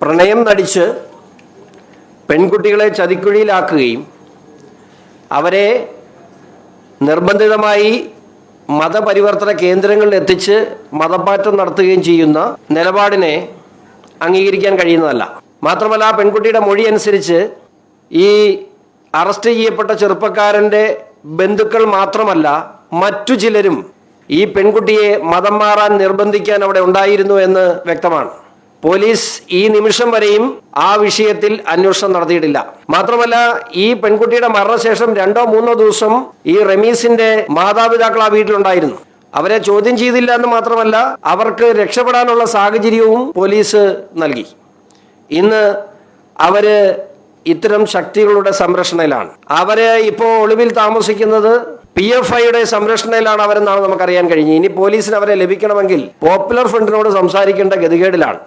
പ്രണയം നടിച്ച് പെൺകുട്ടികളെ ചതിക്കുഴിയിലാക്കുകയും അവരെ നിർബന്ധിതമായി മതപരിവർത്തന കേന്ദ്രങ്ങളിൽ എത്തിച്ച് മതമാറ്റം നടത്തുകയും ചെയ്യുന്ന നിലപാടിനെ അംഗീകരിക്കാൻ കഴിയുന്നതല്ല. മാത്രമല്ല പെൺകുട്ടിയുടെ മൊഴി അനുസരിച്ച് ഈ അറസ്റ്റ് ചെയ്യപ്പെട്ട ചെറുപ്പക്കാരന്റെ ബന്ധുക്കൾ മാത്രമല്ല മറ്റു ചിലരും ഈ പെൺകുട്ടിയെ മതം മാറാൻ നിർബന്ധിക്കാൻ അവിടെ ഉണ്ടായിരുന്നു എന്ന് വ്യക്തമാണ്. പോലീസ് ഈ നിമിഷം വരെയും ആ വിഷയത്തിൽ അന്വേഷണം നടത്തിയിട്ടില്ല. മാത്രമല്ല ഈ പെൺകുട്ടിയുടെ മരണശേഷം രണ്ടോ മൂന്നോ ദിവസം ഈ റമീസിന്റെ മാതാപിതാക്കൾ ആ വീട്ടിലുണ്ടായിരുന്നു. അവരെ ചോദ്യം ചെയ്തില്ല എന്ന് മാത്രമല്ല അവർക്ക് രക്ഷപ്പെടാനുള്ള സാഹചര്യവും പോലീസ് നൽകി. ഇന്ന് അവർ ഇത്തരം ശക്തികളുടെ സംരക്ഷണയിലാണ്. അവർ ഇപ്പോൾ ഒളിവിൽ താമസിക്കുന്നത് പി എഫ് ഐയുടെ സംരക്ഷണയിലാണ് അവരെന്നാണ് നമുക്കറിയാൻ കഴിഞ്ഞത്. ഇനി പോലീസിന് അവരെ ലഭിക്കണമെങ്കിൽ പോപ്പുലർ ഫ്രണ്ടിനോട് സംസാരിക്കേണ്ട ഗതികേടിലാണ്.